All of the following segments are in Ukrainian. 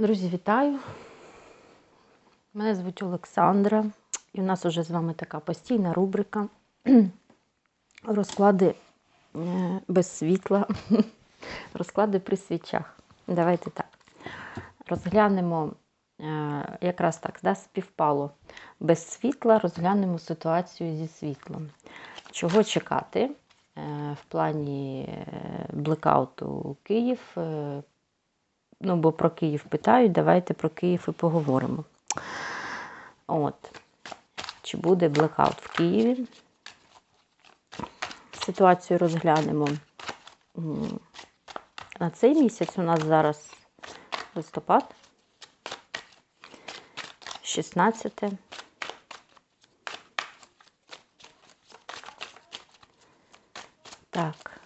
Друзі, вітаю! Мене звуть Олександра, і у нас уже з вами така постійна рубрика розклади е, без світла, розклади при свічах. Давайте так. Розглянемо, е, якраз так, да, співпало без світла, розглянемо ситуацію зі світлом. Чого чекати е, в плані блекауту Київ? Ну, бо про Київ питають, давайте про Київ і поговоримо. От. Чи буде блекаут в Києві? Ситуацію розглянемо. На цей місяць у нас зараз листопад, 16. Так,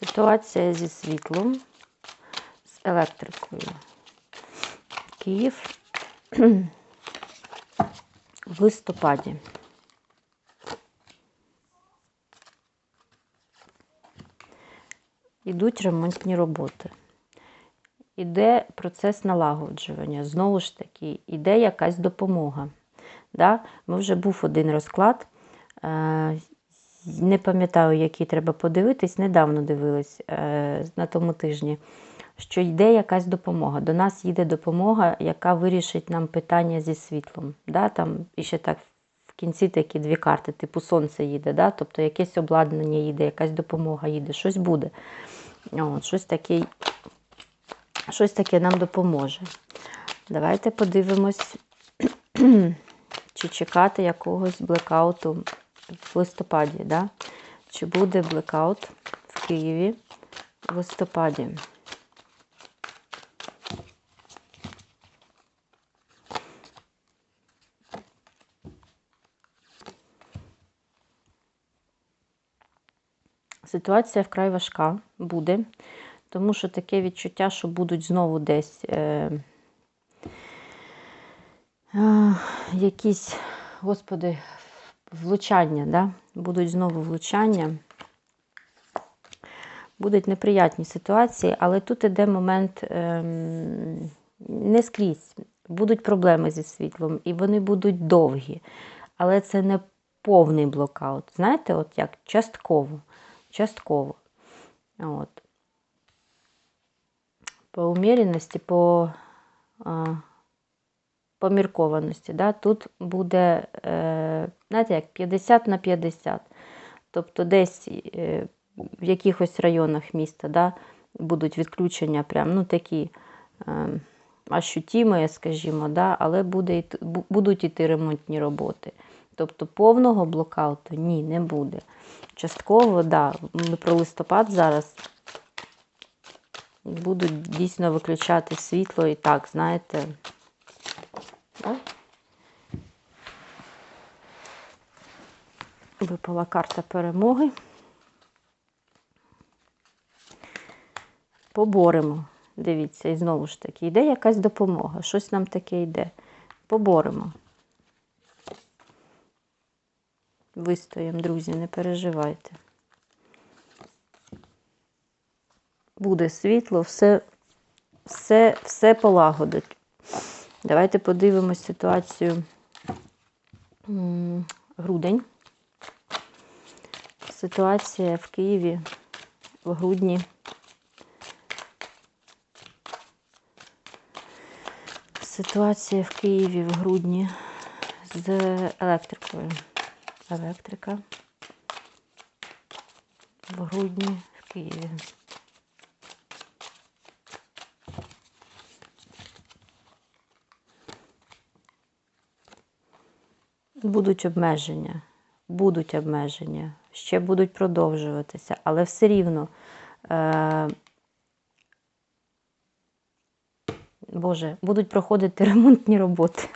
ситуація зі світлом електрикою. Київ в листопаді. Ідуть ремонтні роботи. Іде процес налагоджування. Знову ж таки, іде якась допомога. Да? Ми вже був один розклад. Е, Не пам'ятаю, який треба подивитись, недавно дивилась е, на тому тижні що йде якась допомога. До нас їде допомога, яка вирішить нам питання зі світлом. Да? Там і ще так в кінці такі дві карти, типу сонце їде, да? тобто якесь обладнання їде, якась допомога їде, щось буде. От, Щось таке, щось таке нам допоможе. Давайте подивимось, чи чекати якогось блекауту в листопаді. Да? Чи буде блекаут в Києві в листопаді? Ситуація вкрай важка буде, тому що таке відчуття, що будуть знову десь е, е, якісь, господи, влучання, да? будуть знову влучання. Будуть неприятні ситуації, але тут іде момент е, не скрізь. Будуть проблеми зі світлом, і вони будуть довгі. Але це не повний блокаут. Знаєте, от як частково частково. От. По уміряності, по а, поміркованості. Да? Тут буде, е, знаєте, як 50 на 50. Тобто десь е, в якихось районах міста да, будуть відключення прям, ну, такі е, ощутімі, скажімо, да, але буде, будуть іти ремонтні роботи. Тобто повного блокауту ні, не буде. Частково, да, про листопад зараз будуть дійсно виключати світло і так, знаєте. Випала карта перемоги. Поборемо. Дивіться, і знову ж таки, йде якась допомога, щось нам таке йде. Поборемо. Вистоїмо, друзі, не переживайте. Буде світло, все, все, все полагодить. Давайте подивимось ситуацію грудень. Ситуація в Києві в грудні. Ситуація в Києві в грудні з електрикою електрика в грудні в Києві. Будуть обмеження, будуть обмеження, ще будуть продовжуватися, але все рівно, е, Боже, будуть проходити ремонтні роботи.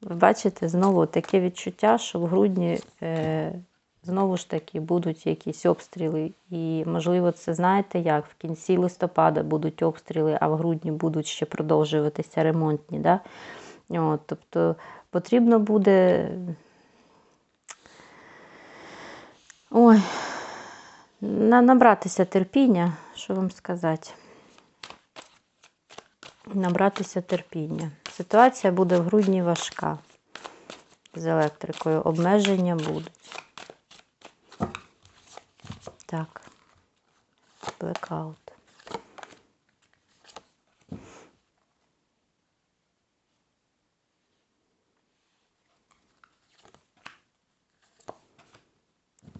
Ви бачите, знову таке відчуття, що в грудні е, знову ж таки будуть якісь обстріли. І, можливо, це знаєте як? В кінці листопада будуть обстріли, а в грудні будуть ще продовжуватися ремонтні. Да? От, Тобто потрібно буде. Ой, набратися терпіння, що вам сказати. набратися терпіння. Ситуація буде в грудні важка з електрикою. Обмеження будуть. Так. Блекаут.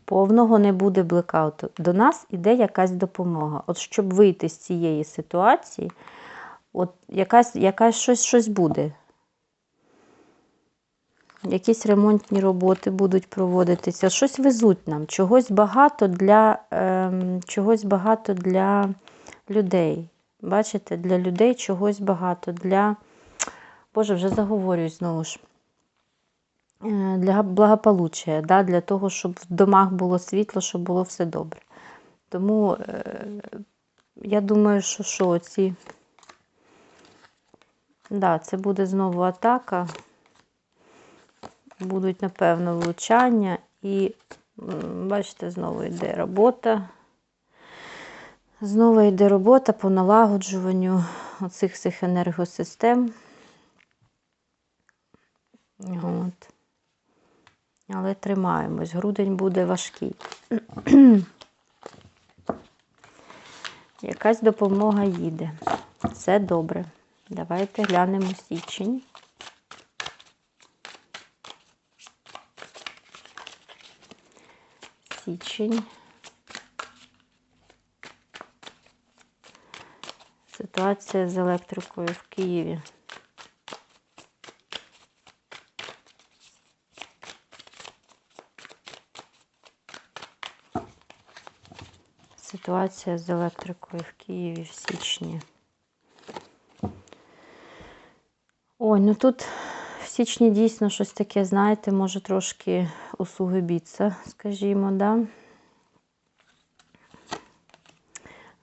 Повного не буде блекауту. До нас іде якась допомога. От щоб вийти з цієї ситуації, от якась, якась щось, щось буде. Якісь ремонтні роботи будуть проводитися, щось везуть нам, чогось багато для, ем, чогось багато для людей. Бачите, для людей чогось багато. Для, Боже, вже заговорююсь знову ж. Е, Для благополуччя, да, для того, щоб в домах було світло, щоб було все добре. Тому е, я думаю, що що ці. Да, це буде знову атака. Будуть, напевно, влучання. І, бачите, знову йде робота. Знову йде робота по налагоджуванню оцих всіх енергосистем. От. Але тримаємось. Грудень буде важкий. Якась допомога їде. Все добре. Давайте глянемо січень. Січень. Ситуація з електрикою в Києві. Ситуація з електрикою в Києві в січні. Ой, ну тут в січні дійсно щось таке, знаєте, може трошки усугубіться, скажімо, да.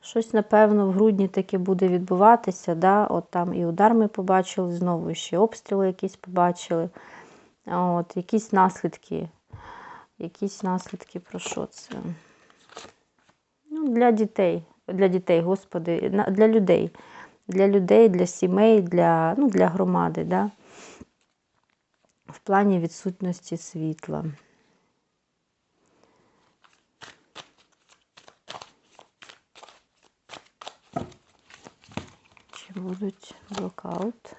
Щось, напевно, в грудні таке буде відбуватися, да. От там і удар ми побачили, знову ще обстріли якісь побачили. От, якісь наслідки. Якісь наслідки про що це? Ну, для дітей, для дітей, господи, для людей. Для людей, для сімей, для, ну, для громади, да? в плані відсутності світла. Чи будуть блокаут?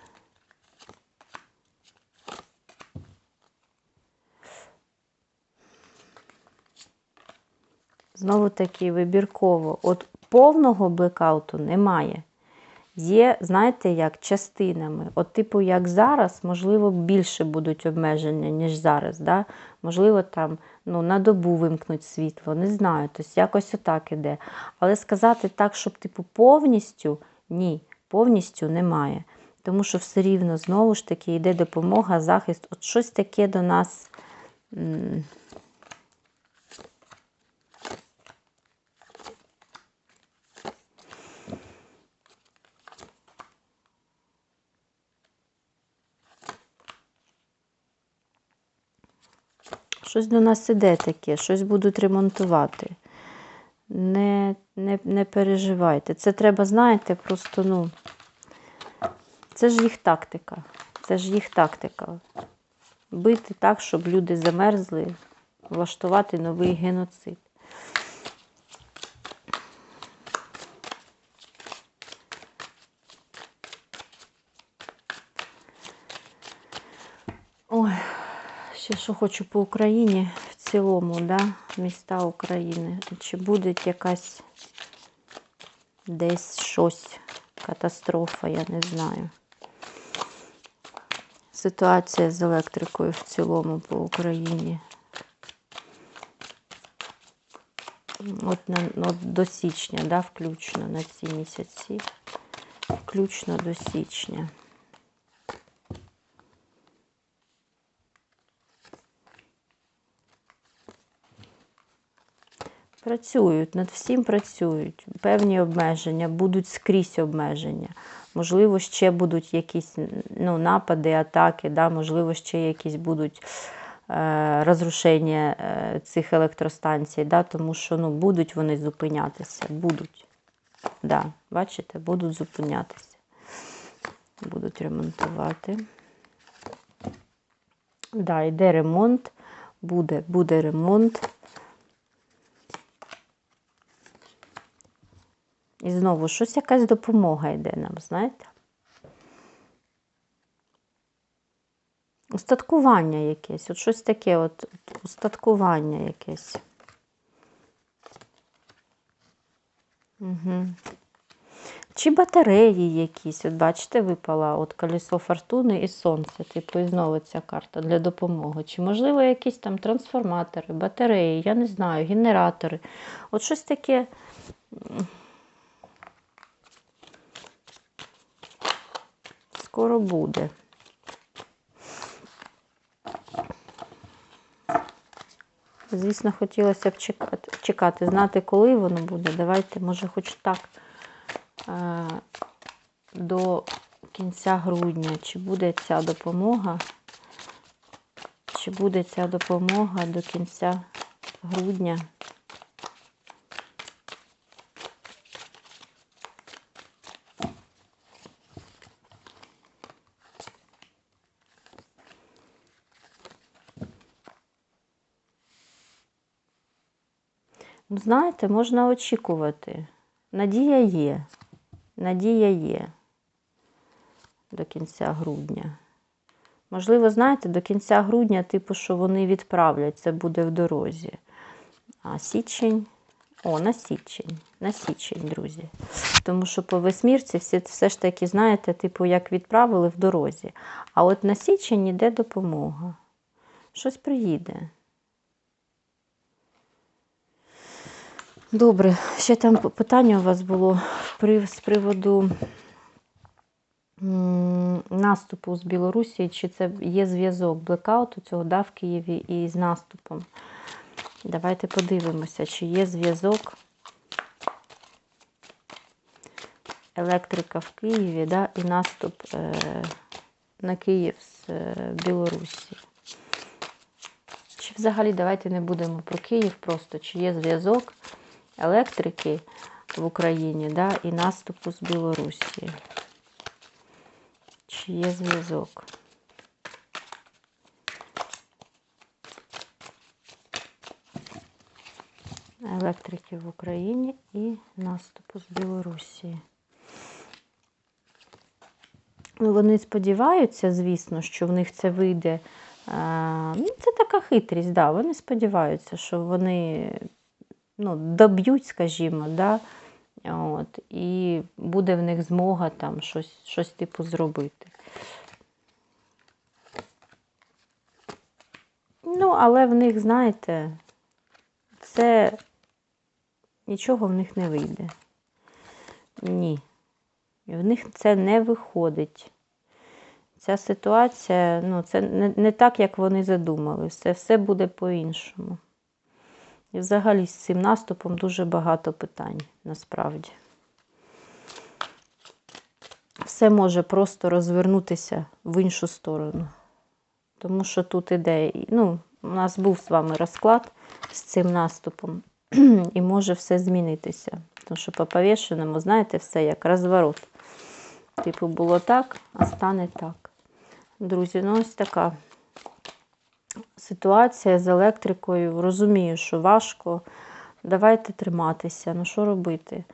Знову таки вибірково. От повного блекауту немає. Є, знаєте, як частинами. От, типу, як зараз, можливо, більше будуть обмеження, ніж зараз. Да? Можливо, там ну, на добу вимкнуть світло, не знаю. Тобто якось отак іде. Але сказати так, щоб типу повністю ні, повністю немає. Тому що все рівно знову ж таки йде допомога, захист. От щось таке до нас. Щось до нас іде таке, щось будуть ремонтувати. Не, не, не переживайте. Це треба, знаєте, просто, ну, це ж їх тактика. Це ж їх тактика. Бити так, щоб люди замерзли, влаштувати новий геноцид. Ой, ще що хочу по Україні в цілому, да, міста України. Чи буде якась десь щось, катастрофа, я не знаю. Ситуація з електрикою в цілому по Україні. От, на, от до січня, да, включно на ці місяці. Включно до січня. Працюють, над всім працюють. Певні обмеження, будуть скрізь обмеження. Можливо, ще будуть якісь ну, напади, атаки, да? можливо, ще якісь будуть е, розрушення е, цих електростанцій, да? тому що ну, будуть вони зупинятися. Будуть. Да, бачите, будуть зупинятися. Будуть ремонтувати. Да, йде ремонт. Буде, буде ремонт. І знову щось якась допомога йде нам, знаєте? Устаткування якесь, от щось таке, от устаткування якесь. Угу. Чи батареї якісь, от бачите, випала от колесо фортуни і сонце, типу, і знову ця карта для допомоги. Чи, можливо, якісь там трансформатори, батареї, я не знаю, генератори. От щось таке. Скоро буде. Звісно, хотілося б чекати, чекати, знати, коли воно буде. Давайте, може, хоч так е, до кінця грудня, чи буде ця допомога, чи буде ця допомога до кінця грудня. Знаєте, можна очікувати. Надія є. Надія є до кінця грудня. Можливо, знаєте, до кінця грудня, типу, що вони відправлять, це буде в дорозі. А січень. О, на січень. На січень, друзі. Тому що по весмірці всі, все ж таки, знаєте, типу, як відправили в дорозі. А от на січень іде допомога. Щось приїде. Добре, ще там питання у вас було з приводу наступу з Білорусі, чи це є зв'язок блекауту цього да, в Києві і з наступом. Давайте подивимося, чи є зв'язок електрика в Києві да, і наступ е, на Київ з е, Білорусі. Чи взагалі давайте не будемо про Київ просто, чи є зв'язок електрики в Україні да, і наступу з Білорусі. Чи є зв'язок? Електрики в Україні і наступу з Білорусі. Ну, вони сподіваються, звісно, що в них це вийде. Ну, це така хитрість, да. Вони сподіваються, що вони ну, доб'ють, скажімо, да, от, і буде в них змога там щось, щось типу зробити. Ну, але в них, знаєте, це нічого в них не вийде. Ні. В них це не виходить. Ця ситуація, ну, це не, не так, як вони задумали. Це все буде по-іншому. І взагалі з цим наступом дуже багато питань насправді. Все може просто розвернутися в іншу сторону. Тому що тут іде, ну, у нас був з вами розклад з цим наступом, і може все змінитися. Тому що по повішеному, знаєте, все як розворот. Типу, було так, а стане так. Друзі, ну ось така ситуація з електрикою. Розумію, що важко. Давайте триматися. Ну що робити?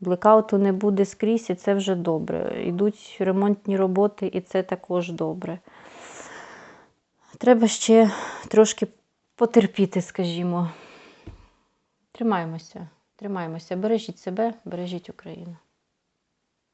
Блекауту не буде скрізь, і це вже добре. Йдуть ремонтні роботи, і це також добре. Треба ще трошки потерпіти, скажімо. Тримаємося, тримаємося. Бережіть себе, бережіть Україну.